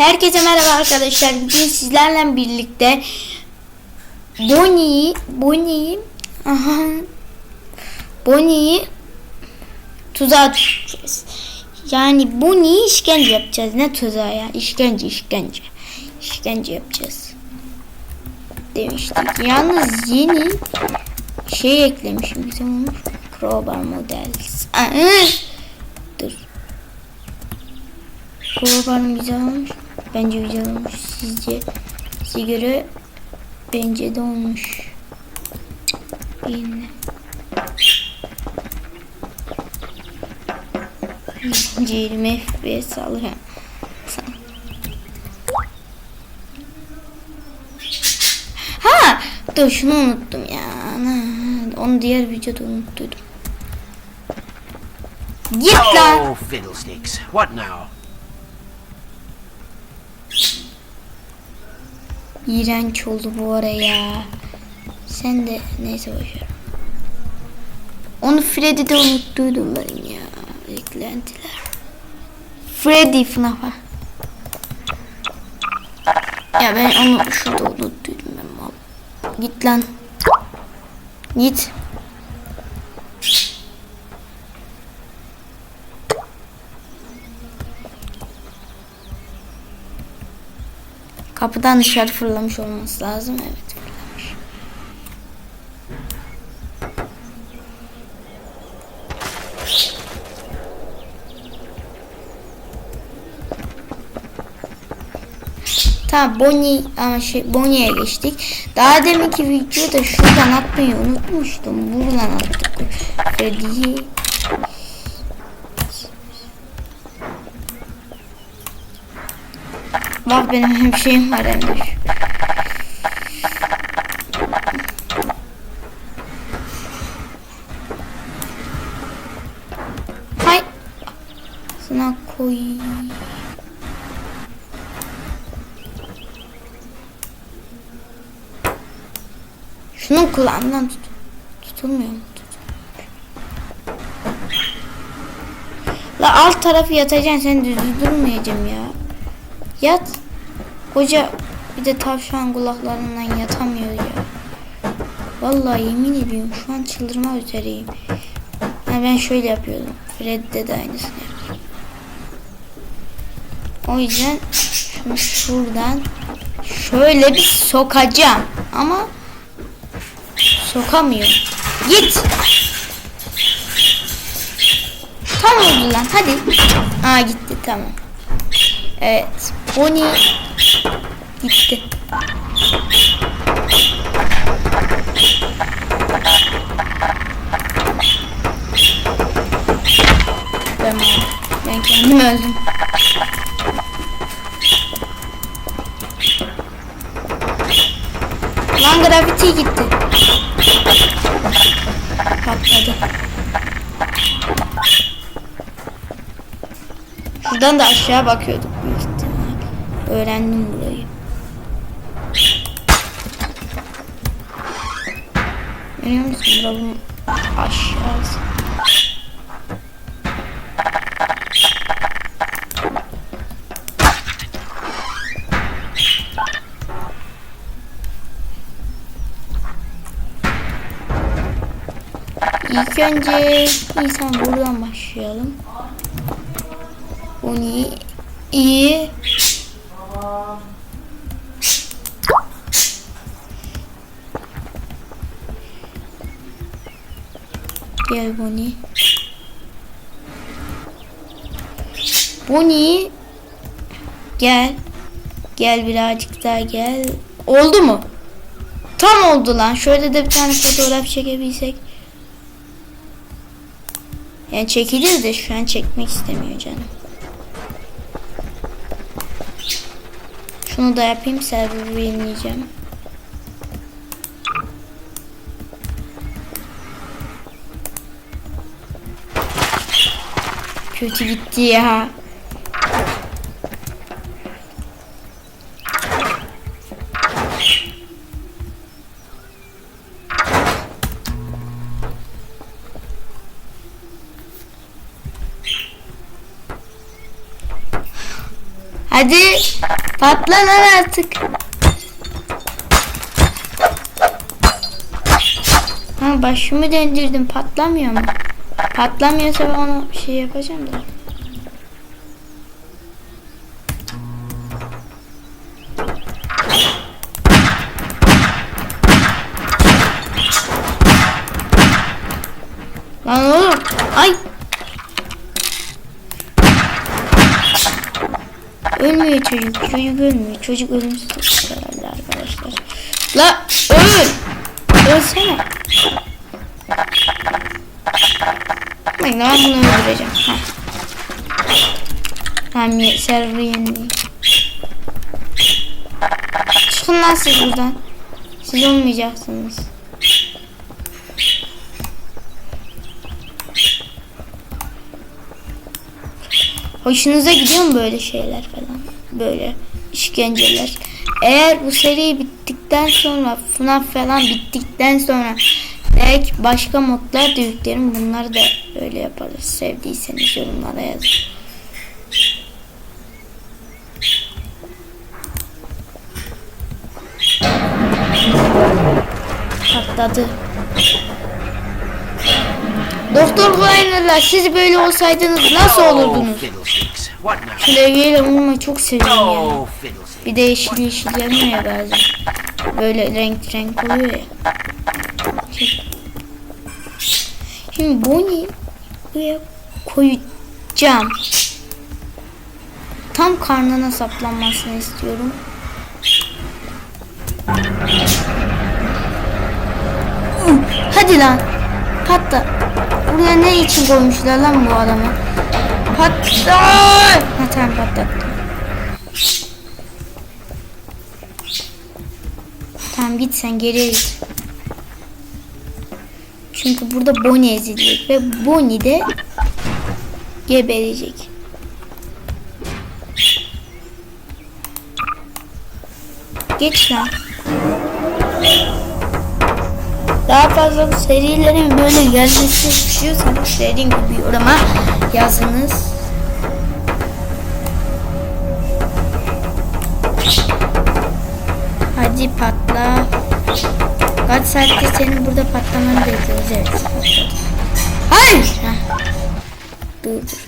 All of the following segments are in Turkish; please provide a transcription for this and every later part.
Herkese merhaba arkadaşlar. Bugün sizlerle birlikte Bonnie'yi Bonnie'yi aha Bonnie'yi tuzağa düşüreceğiz. Yani Bonnie'yi işkence yapacağız. Ne tuzağı ya? İşkence, işkence. İşkence yapacağız. Demiştik. Yalnız yeni şey eklemişim. Bizim olmuş. Crowbar Models. Aa, Dur. Crowbar'ın güzel olmuş. Bence güzel olmuş. Sizce size göre bence de olmuş. Yine. 20 FPS alıyor. Ha, dur şunu unuttum ya. Onu diğer videoda unuttuydum. Git lan. Oh, fiddlesticks. What now? İğrenç oldu bu ara ya. Sen de neyse boşver. Onu Freddy'de unuttuydum ben ya. Eklentiler. Freddy FNAF'a. Ya ben onu şurada unuttuydum ben. Git lan. Git. Kapıdan dışarı fırlamış olması lazım. Evet fırlamış. Tamam Bonnie ama şey Bonnie'ye geçtik. Daha deminki videoda şuradan atmayı unutmuştum. Buradan attık. Freddy'yi Bak benim hem şeyim var hem. Hay. Sana koy. Şunun kulağından tut. Tutulmuyor mu? La alt tarafı yatacaksın sen düz durmayacağım ya. Yat. Koca bir de tavşan kulaklarından yatamıyor ya. Vallahi yemin ediyorum şu an çıldırma üzereyim. Ha ben şöyle yapıyordum. Fred'de de aynısını yapıyorum. O yüzden şunu şuradan şöyle bir sokacağım. Ama sokamıyorum. Git. Tam oldu lan hadi. Aa gitti tamam. Evet. Bonnie gitti. Ben, ben kendim öldüm. Lan gravity gitti. Patladı. Şuradan da aşağı ihtimal. Öğrendim burayı. Görüyor musun? Buranın aşağısı. İlk önce insan buradan başlayalım. Onu iyi, iyi. Gel Bonnie. Bonnie. Gel. Gel birazcık daha gel. Oldu mu? Tam oldu lan. Şöyle de bir tane fotoğraf çekebilsek. Yani çekilir de şu an çekmek istemiyor canım. Şunu da yapayım server'ı yenileyeceğim. Kötü gitti ya. Hadi patla lan artık. Ha başımı döndürdüm patlamıyor mu? Patlamıyorsa ben onu şey yapacağım da. Lan oğlum. Ay. Ölmüyor çocuk. Çocuk ölmüyor. Çocuk ölümsüz arkadaşlar. La öl. Ölsene. Bak ben bunu öldüreceğim. Ha. Tamam server'ı yenileyim. Çıkın lan siz buradan. Siz olmayacaksınız. Hoşunuza gidiyor mu böyle şeyler falan? Böyle işkenceler. Eğer bu seri bittikten sonra FNAF falan bittikten sonra belki başka modlar da yüklerim. Bunları da öyle yaparız. Sevdiyseniz yorumlara yazın. Patladı. Doktor Klainer'lar siz böyle olsaydınız nasıl olurdunuz? Klavyeyle vurmayı çok seviyorum ya. Bir de yeşil yeşil yanıyor ya bazen. Böyle renk renk oluyor ya. Şimdi Bonnie buraya koyacağım. Tam karnına saplanmasını istiyorum. Hadi lan. Patla. Buraya ne için koymuşlar lan bu adamı? Patla. Ha tamam patlattım. Tamam git sen geriye git. Çünkü burada Bonnie ezilecek ve Bonnie de geberecek. Geç lan. Daha fazla bu serilerin böyle gelmesi istiyorsanız dediğim gibi yoruma yazınız. Hadi patla. Kaç saattir senin burada patlamanı bekliyoruz. Evet. Hayır. Heh. Dur dur.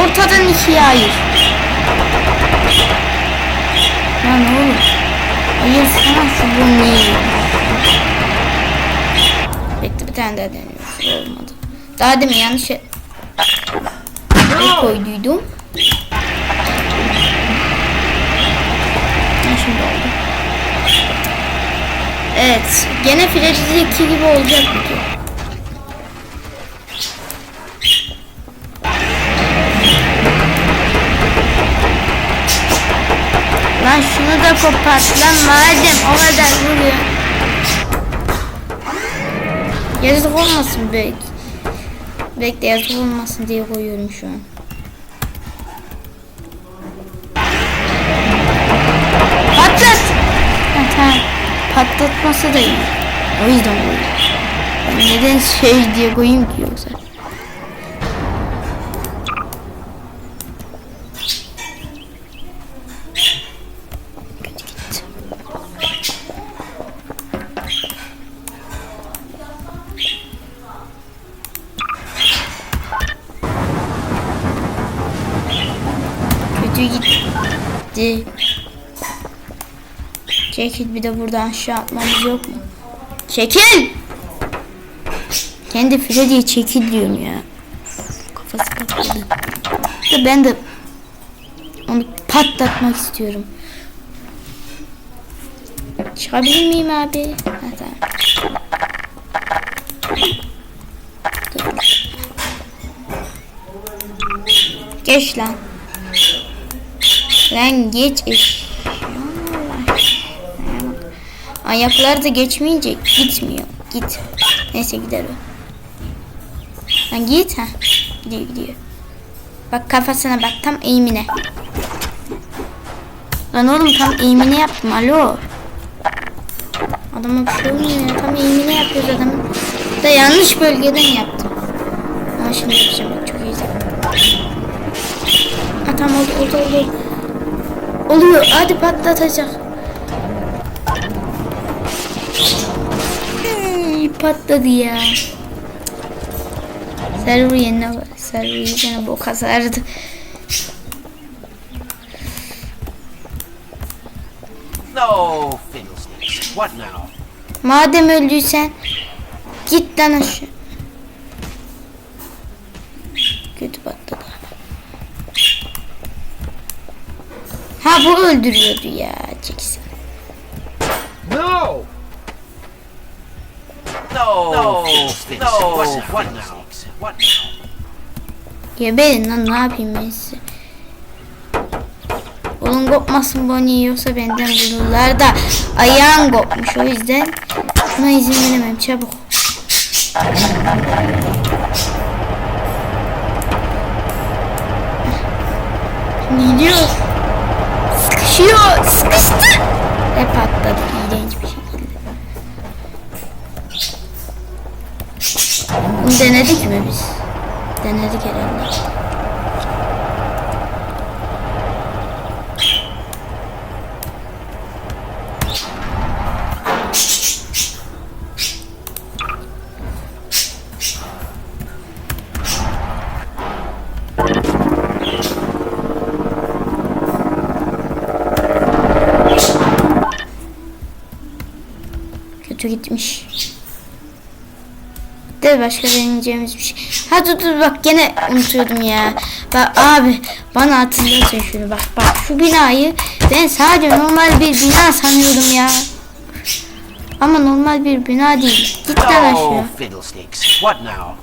Ortadan ikiye ayır. Lan oğlum. Ayır sana şu bunu Bekle bir tane daha deniyoruz. Olmadı. Daha demin yanlış el koyduydum. Ha, Şimdi oldu. Evet. Gene Freddy'deki gibi olacak video. Lan şunu da kopart lan madem o kadar vuruyor. Yazık olmasın belki. Belki de yazık olmasın diye koyuyorum şu an. Patlat! Ha, tamam. Patlatması da iyi. O yüzden koyuyorum. Neden şey diye koyayım ki yoksa? Gitti. Çekil bir de buradan aşağı atmamız yok mu? Çekil! Kendi Freddy'ye çekil diyorum ya. Kafası patladı. İşte ben de onu patlatmak istiyorum. Çıkabilir miyim abi? Ha. Geç lan. Lan geç iş. Ayaklar da geçmeyince gitmiyor. Git. Neyse gider o. Lan git ha. Gidiyor gidiyor. Bak kafasına bak tam eğimine. Lan oğlum tam eğimine yaptım alo. Adama bir şey olmuyor ya. Tam eğimine yapıyoruz adamın. Da yanlış bölgeden yaptım. Ama şimdi yapacağım. Çok iyi. Ha tamam oldu oldu oldu. Oluyor. Hadi patlatacak. Hmm, patladı ya. Server yerine server yerine boka sardı. No. What now? Madem öldüysen git lan aşağı. Ha bu öldürüyordu ya. Çeksin. No! No, no. No, what now? What now? Geberin lan ne yapayım ben size. Oğlum kopmasın Bonnie yoksa benden bulurlar da ayağın kopmuş o yüzden buna izin veremem çabuk. Gidiyor. Sıkışıyor. Sıkıştı. Ve patladı iğrenç bir şekilde. Denedik mi biz? Denedik herhalde. De başka deneyeceğimiz bir şey. Ha dur dur bak gene unutuyordum ya. Bak abi bana hatırlatın şunu bak bak şu binayı ben sadece normal bir bina sanıyordum ya. Ama normal bir bina değil. Git lan No aşağı. now?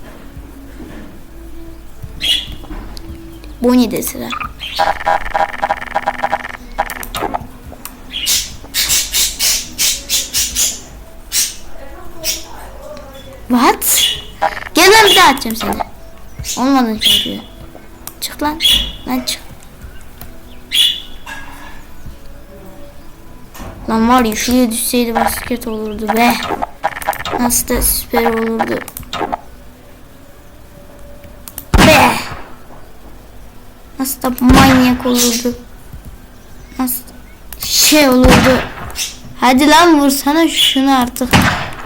Bonnie'de sıra. What? Lan bir daha atacağım seni. Olmadın çünkü. Çık lan. Lan çık. Lan var ya şuraya düşseydi basket olurdu be. Nasıl da süper olurdu. Be. Nasıl da manyak olurdu. Nasıl şey olurdu. Hadi lan vursana şunu artık.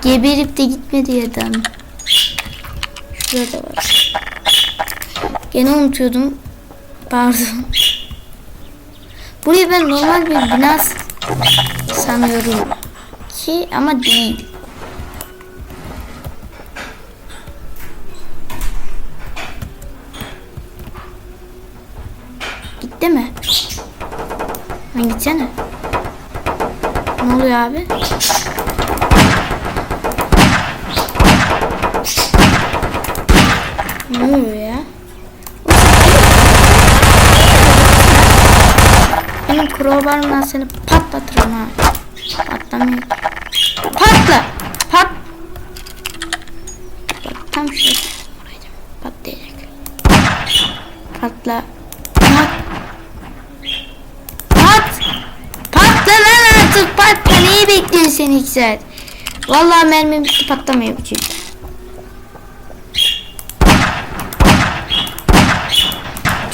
Geberip de gitmedi adam. Şurada var. Gene unutuyordum. Pardon. Burayı ben normal bir bina sanıyorum ki ama değil. Gitti mi? Lan gitsene. Ne oluyor abi? Ne oluyor ya? Benim crowbarımdan seni patlatırım ha. Patlamıyor. Patla! Pat! Tam. Oraya patlayacak. Patla. Pat! Pat! Patla lan artık patla. Neyi bekliyorsun sen iki? Vallahi mermim bitti patlamıyor bu.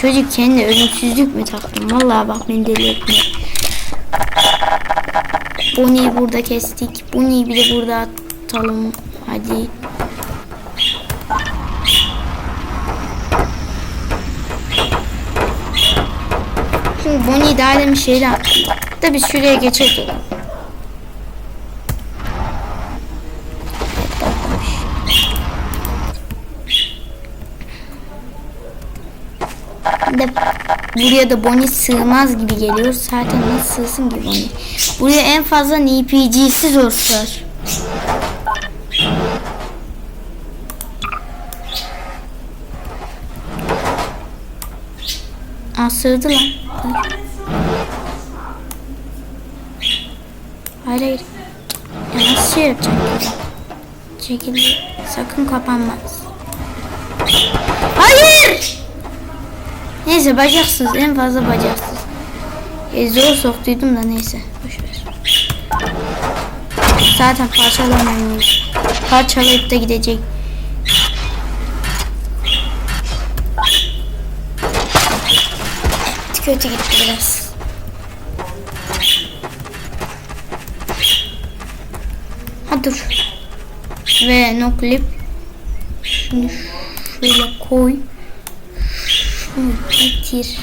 Çocuk kendi ölümsüzlük mü taktın? Vallahi bak beni deli etme. Bonnie'yi burada kestik. Bonnie'yi bir de burada atalım. Hadi. Şimdi Bonnie'yi daha demin şeyle attım. Da biz şuraya geçelim. de buraya da Bonnie sığmaz gibi geliyor. Zaten nasıl sığsın ki Bonnie? Buraya en fazla NPC'si zor sığar. Aa sığdı lan. Hayır hayır. Ya nasıl şey yapacağım ki? Çekil. Sakın kapanmaz. Hayır! Neyse bacaksız en fazla bacaksız. E, zor soktuydum da neyse. Boş ver. Zaten parçalamıyoruz. Parçalayıp da gidecek. Kötü gitti biraz. Ha dur. Ve no clip. Şunu şöyle koy. Getir.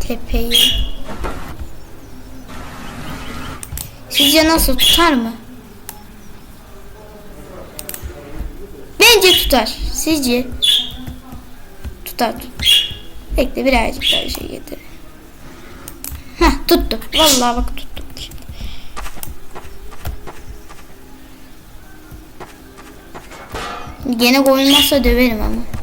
Tepeyi. Sizce nasıl tutar mı? Bence tutar. Sizce? Tutar tutar. Bekle birazcık daha şey getir. Heh tuttu. Vallahi bak tuttu. Gene koyulmazsa döverim ama.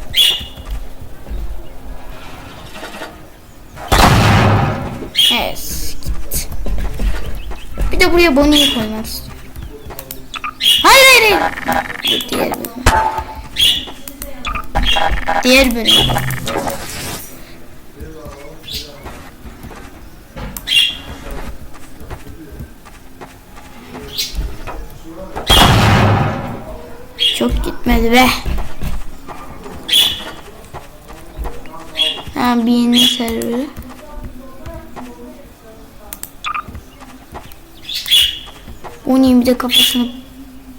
De buraya Bonnie'yi koymak istiyorum. Hayır hayır hayır. Diğer bölüm. Diğer bölüm. Çok gitmedi be. Ha bir yeni serveri. Onu bir de kafasını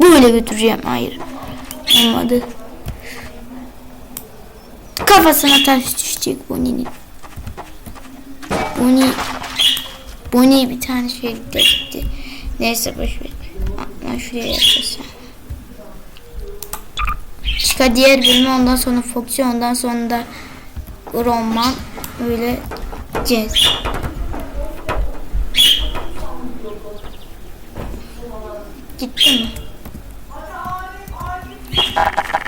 böyle götüreceğim. Hayır. Olmadı. Kafasına taş düşecek Bonnie'nin. Bonnie Bonnie bir tane şey gitti. Neyse boş ver. Ben şuraya yapacağım. Çıka diğer bölümü ondan sonra Foxy ondan sonra da Roman öyle Jazz. Gitti mi?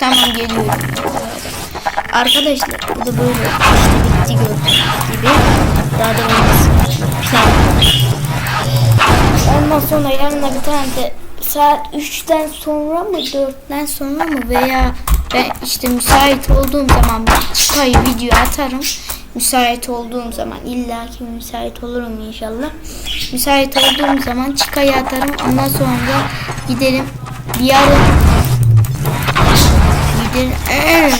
Tamam geliyorum. Arkadaşlar bu da böyle işte bitti gördüğünüz gibi. Daha da olmasın. Ondan sonra yanına bir tane de saat 3'ten sonra mı 4'ten sonra mı veya ben işte müsait olduğum zaman çıkayı video atarım. Müsait olduğum zaman illaki müsait olurum inşallah. Müsait olduğum zaman çıkayı atarım. Ondan sonra giderim ara giderim. Ee,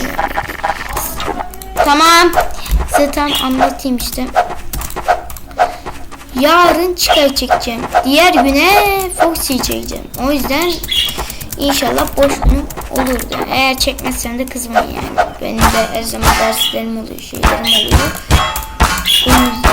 Tamam. Size tam anlatayım işte. Yarın çıkar çekeceğim. Diğer güne Foxy çekeceğim. O yüzden inşallah boş günüm olurdu. Eğer çekmezsem de kızmayın yani. Benim de her zaman derslerim oluyor, şeylerim oluyor. O yüzden